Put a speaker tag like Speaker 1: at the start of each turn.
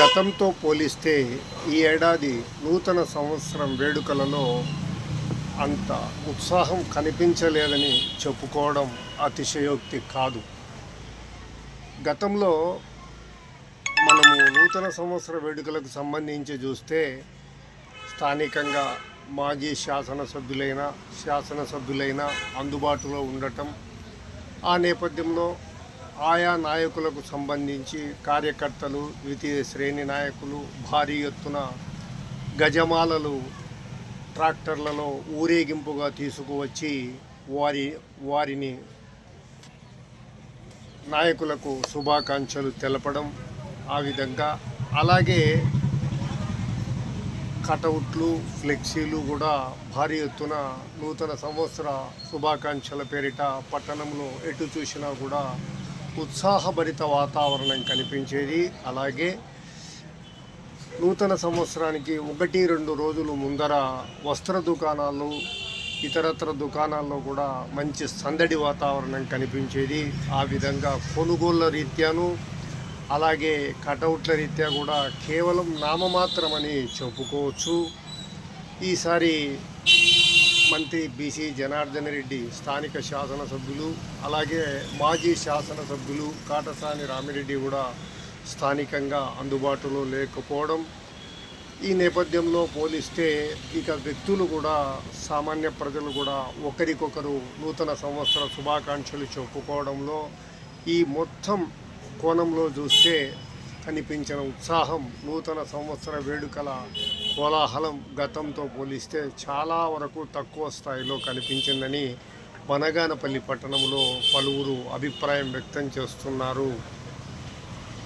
Speaker 1: గతంతో పోలిస్తే ఈ ఏడాది నూతన సంవత్సరం వేడుకలలో అంత ఉత్సాహం కనిపించలేదని చెప్పుకోవడం అతిశయోక్తి కాదు. గతంలో మనము నూతన సంవత్సర వేడుకలకు సంబంధించి చూస్తే స్థానికంగా మాజీ శాసనసభ్యులైన శాసనసభ్యులైన అందుబాటులో ఉండటం ఆ నేపథ్యంలో ఆయా నాయకులకు సంబంధించి కార్యకర్తలు ద్వితీయ శ్రేణి నాయకులు భారీ ఎత్తున గజమాలలు ట్రాక్టర్లలో ఊరేగింపుగా తీసుకువచ్చి వారి వారిని నాయకులకు శుభాకాంక్షలు తెలపడం ఆ విధంగా. అలాగే కటౌట్లు ఫ్లెక్సీలు కూడా భారీ ఎత్తున నూతన సంవత్సర శుభాకాంక్షల పేరిట పట్టణంలో ఎటు చూసినా కూడా ఉత్సాహభరిత వాతావరణం కనిపించేది. అలాగే నూతన సంవత్సరానికి ఒకటి రెండు రోజులు ముందర వస్త్ర దుకాణాలు ఇతరత్ర దుకాణాల్లో కూడా మంచి సందడి వాతావరణం కనిపించేది. ఆ విధంగా కొనుగోళ్ళ రీత్యాను అలాగే కటౌట్ల రీత్యా కూడా కేవలం నామమాత్రమని చెప్పుకోవచ్చు. ఈసారి మంత్రి బీసీ జనార్దన్ రెడ్డి స్థానిక శాసనసభ్యులు అలాగే మాజీ శాసనసభ్యులు కాటసాని రామిరెడ్డి కూడా స్థానికంగా అందుబాటులో లేకపోవడం ఈ నేపథ్యంలో పోలిస్తే ఇక వ్యక్తులు కూడా సామాన్య ప్రజలు కూడా ఒకరికొకరు నూతన సంవత్సర శుభాకాంక్షలు చెప్పుకోవడంలో ఈ మొత్తం కోణంలో చూస్తే కనిపించిన ఉత్సాహం నూతన సంవత్సర వేడుకల కోలాహలం గతంతో పోలిస్తే చాలా వరకు తక్కువ స్థాయిలో కనిపించిందని బనగానపల్లి పట్టణంలో పలువురు అభిప్రాయం వ్యక్తం చేస్తున్నారు.